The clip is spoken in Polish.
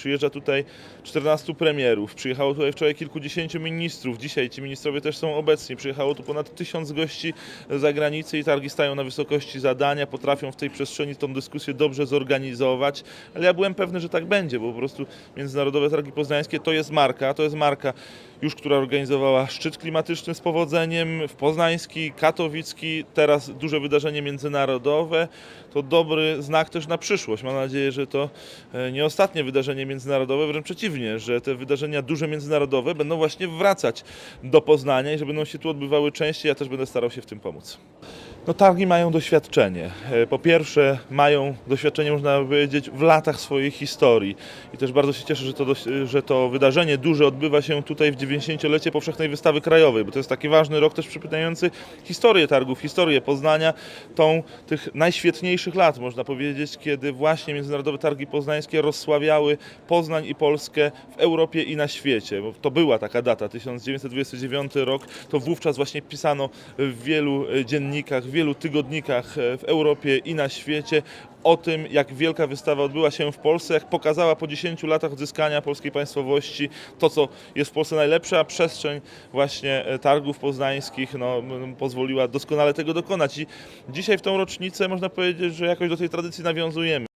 Przyjeżdża tutaj 14 premierów, przyjechało tutaj wczoraj kilkudziesięciu ministrów, dzisiaj ci ministrowie też są obecni, przyjechało tu ponad tysiąc gości z zagranicy i targi stają na wysokości zadania, potrafią w tej przestrzeni tą dyskusję dobrze zorganizować, ale ja byłem pewny, że tak będzie, bo po prostu Międzynarodowe Targi Poznańskie to jest marka, to jest marka już, która organizowała szczyt klimatyczny z powodzeniem w Poznański, Katowicki, teraz duże wydarzenie międzynarodowe. To dobry znak też na przyszłość. Mam nadzieję, że to e, nie ostatnie wydarzenie międzynarodowe, wręcz przeciwnie, że te wydarzenia duże międzynarodowe będą właśnie wracać do Poznania i że będą się tu odbywały częściej. Ja też będę starał się w tym pomóc. No targi mają doświadczenie. E, Po pierwsze mają doświadczenie, można powiedzieć, w latach swojej historii. I też bardzo się cieszę, że to, że to wydarzenie duże odbywa się tutaj w 90-lecie Powszechnej Wystawy Krajowej, bo to jest taki ważny rok też przypominający historię targów, historię Poznania, tą tych najświetniejszych lat, można powiedzieć, kiedy właśnie Międzynarodowe Targi Poznańskie rozsławiały Poznań i Polskę w Europie i na świecie. To była taka data, 1929 rok, to wówczas właśnie pisano w wielu e, dziennikach, w wielu tygodnikach e, w Europie i na świecie o tym, jak wielka wystawa odbyła się w Polsce, jak pokazała po 10 latach odzyskania polskiej państwowości to, co jest w Polsce najlepsze, a przestrzeń właśnie e, targów poznańskich no, pozwoliła doskonale tego dokonać. I dzisiaj w tą rocznicę można powiedzieć, że jakoś do tej tradycji nawiązujemy.